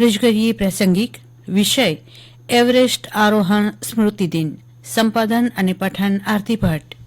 રજૂ કરીએ પ્રાસંગિક વિષય એવરેસ્ટ આરોહણ સ્મૃતિદિન સંપાદન અને પઠન આરતી ભટ્ટ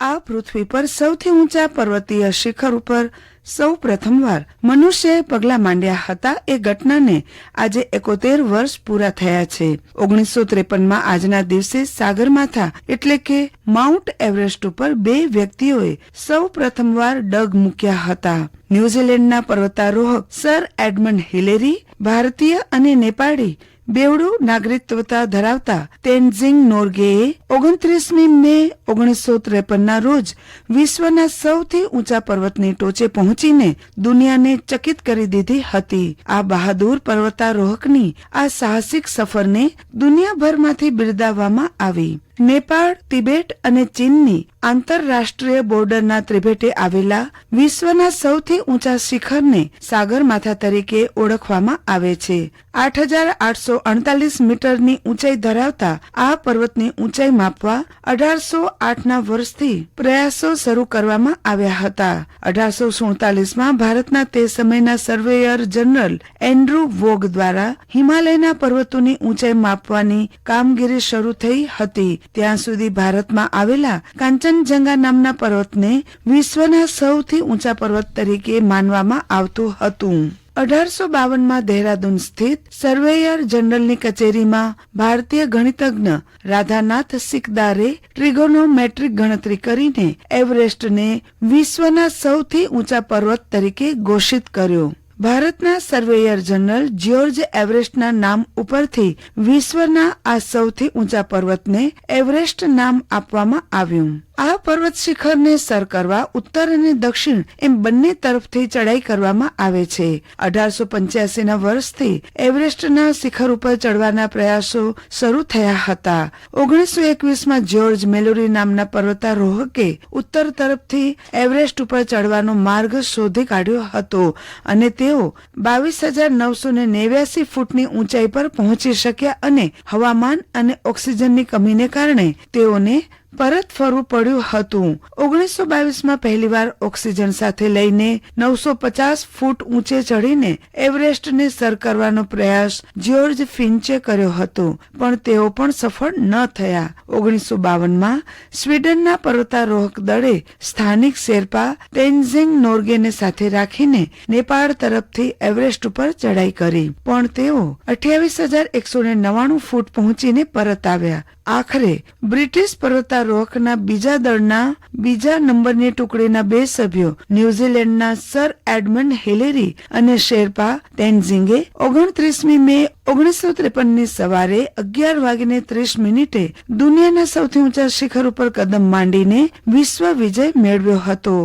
આ પૃથ્વી પર સૌથી ઊંચા પર્વતીય શિખર ઉપર સૌ પ્રથમવાર મનુષ્યએ પગલા માંડ્યા હતા એ ઘટનાને આજે એકોતેર વર્ષ પૂરા થયા છે. ઓગણીસો ત્રેપનમાં આજના દિવસે સાગરમાથા એટલે કે માઉન્ટ એવરેસ્ટ ઉપર બે વ્યક્તિઓએ સૌ પ્રથમવાર ડગ મૂક્યા હતા. ન્યુઝીલેન્ડના પર્વતારોહક સર એડમંડ હિલેરી, ભારતીય અને નેપાળી બેવડું નાગરિકત્વતા ધરાવતા તેનઝિંગ નોર્ગેએ ઓગણત્રીસમી મે ઓગણીસો ત્રેપનના રોજ વિશ્વના સૌથી ઊંચા પર્વતની ટોચે પહોંચીને દુનિયાને ચકિત કરી દીધી હતી. આ બહાદુર પર્વતારોહકની આ સાહસિક સફરને દુનિયાભરમાંથી બિરદાવવામાં આવી. નેપાળ, તિબેટ અને ચીનની આંતરરાષ્ટ્રીય બોર્ડરના ત્રિભેટે આવેલા વિશ્વના સૌથી ઊંચા શિખરને સાગરમાથા તરીકે ઓળખવામાં આવે છે. આઠ હજાર આઠસો અડતાલીસ મીટરની ઊંચાઈ ધરાવતા આ પર્વતની ઊંચાઈ માપવા અઢારસો આઠના વર્ષથી પ્રયાસો શરૂ કરવામાં આવ્યા હતા. અઢારસો સુડતાલીસમાં ભારતના તે સમયના સર્વેયર જનરલ એન્ડ્રુ વોગ દ્વારા હિમાલયના પર્વતોની ઊંચાઈ માપવાની કામગીરી શરૂ થઈ હતી. ત્યાં સુધી ભારતમાં આવેલા કાંચનજંગા નામના પર્વતને વિશ્વના સૌથી ઊંચા પર્વત તરીકે માનવામાં આવતું હતું. અઢારસો બાવનમાં દહેરાદૂન સ્થિત સર્વેયર જનરલની કચેરીમાં ભારતીય ગણિતજ્ઞ રાધાનાથ સિકદારે ટ્રિગોનોમેટ્રિક ગણતરી કરીને એવરેસ્ટને વિશ્વના સૌથી ઊંચા પર્વત તરીકે ઘોષિત કર્યો. ભારતના સર્વેયર જનરલ જ્યોર્જ એવરેસ્ટના નામ ઉપરથી વિશ્વના આ સૌથી ઊંચા પર્વતને એવરેસ્ટ નામ આપવામાં આવ્યું. આ પર્વત શિખરને સર કરવા, ઉત્તર અને દક્ષિણ એમ બંને તરફથી ચડાઈ કરવામાં આવે છે. અઢારસો પંચ્યાસી ના વર્ષથી એવરેસ્ટના શિખર ઉપર ચડવાના પ્રયાસો શરૂ થયા હતા. ઓગણીસો એકવીસમાં જ્યોર્જ મેલોરી નામના પર્વતારોહકે ઉત્તર તરફથી એવરેસ્ટ ઉપર ચડવાનો માર્ગ શોધી કાઢ્યો હતો અને તેઓ બાવીસ હજાર નવસો ને નેવ્યાસી ફૂટની ઊંચાઈ પર પહોંચી શક્યા અને હવામાન અને ઓક્સિજનની કમીને કારણે તેઓને પરત ફરવું પડ્યું હતું. ઓગણીસો બાવીસમાં પહેલીવાર ઓક્સિજન સાથે લઈને નવસો પચાસ ફૂટ ઊંચે ચડીને એવરેસ્ટને સર કરવાનો પ્રયાસ જ્યોર્જ ફિન્ચે કર્યો હતો. પણ તેઓ પણ સફળ ન થયા. ઓગણીસો બાવનમાં સ્વીડનના પર્વતારોહક દળે સ્થાનિક શેરપા તેનઝિંગ નોર્ગેને સાથે રાખીને નેપાળ તરફથી એવરેસ્ટ ઉપર ચડાઈ કરી. પણ તેઓ અઠ્યાવીસ હજાર એકસો ને નવાણું ફૂટ પહોંચીને પરત આવ્યા. આખરે બ્રિટિશ પર્વતારોહકના બીજા દળના બીજા નંબરની ટુકડીના બે સભ્યો ન્યુઝીલેન્ડના સર એડમંડ હિલેરી અને શેરપા તેનઝિંગે ઓગણત્રીસમી મે ઓગણીસો ત્રેપનની સવારે અગિયાર વાગીને ત્રીસ મિનિટે દુનિયાના સૌથી ઊંચા શિખર ઉપર કદમ માંડીને વિશ્વ વિજય મેળવ્યો હતો.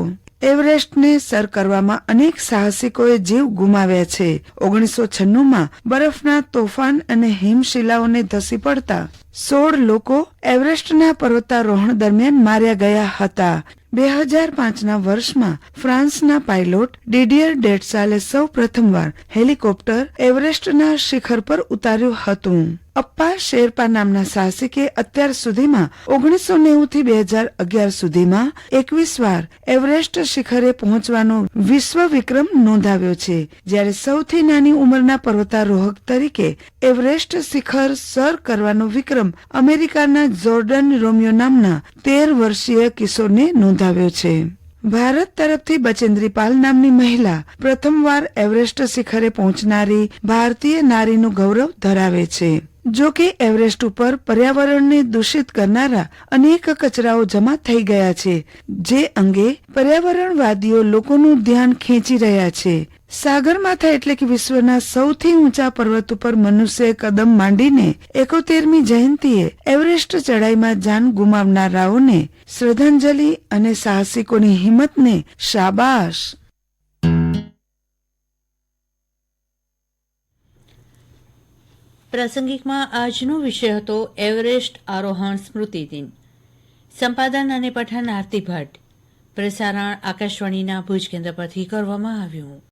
એવરેસ્ટને સર કરવામાં અનેક સાહસિકોએ જીવ ગુમાવ્યા છે. ઓગણીસો છન્નુમાં બરફના તોફાન અને હિમશિલાઓને ધસી પડતા સોળ લોકો એવરેસ્ટના પર્વતારોહણ દરમિયાન માર્યા ગયા હતા. બે હજાર પાંચના વર્ષમાં ફ્રાન્સના પાયલોટ ડિડિયર ડેટસાલે સૌ પ્રથમવાર હેલિકોપ્ટર એવરેસ્ટના શિખર પર ઉતાર્યું હતું. અપ્પા શેરપા નામના સાહસિકે અત્યાર સુધીમાં ઓગણીસો નેવું થી બે હજાર અગિયાર સુધીમાં એકવીસ વાર એવરેસ્ટ શિખરે પહોંચવાનો વિશ્વ વિક્રમ નોંધાવ્યો છે. જ્યારે સૌથી નાની ઉંમરના પર્વતારોહક તરીકે એવરેસ્ટ શિખર સર કરવાનો વિક્રમ અમેરિકાના જોર્ડન રોમિયો નામના તેર વર્ષીય કિશોરને નોંધાવ્યો છે. ભારત તરફથી બચેન્દ્રી પાલ નામની મહિલા પ્રથમવાર એવરેસ્ટ શિખરે પહોંચનારી ભારતીય નારીનું ગૌરવ ધરાવે છે. જો કે એવરેસ્ટ ઉપર પર્યાવરણને દૂષિત કરનારા અનેક કચરાઓ જમા થઈ ગયા છે, જે અંગે પર્યાવરણવાદીઓ લોકોનું ધ્યાન ખેંચી રહ્યા છે. સાગરમાથા એટલે કે વિશ્વના સૌથી ઊંચા પર્વત ઉપર મનુષ્ય કદમ માંડીને એકોતેરમી જયંતીએ એવરેસ્ટ ચડાઈમાં જાન ગુમાવનારાઓને શ્રદ્ધાંજલિ અને સાહસિકોની હિંમતને શાબાશ. પ્રાસંગિકમાં આજનો વિષય હતો એવરેસ્ટ આરોહણ સ્મૃતિ દિન. સંપાદન અને પઠન આરતી ભટ્ટ. પ્રસારણ આકાશવાણીના ભુજ કેન્દ્ર પરથી કરવામાં આવ્યું.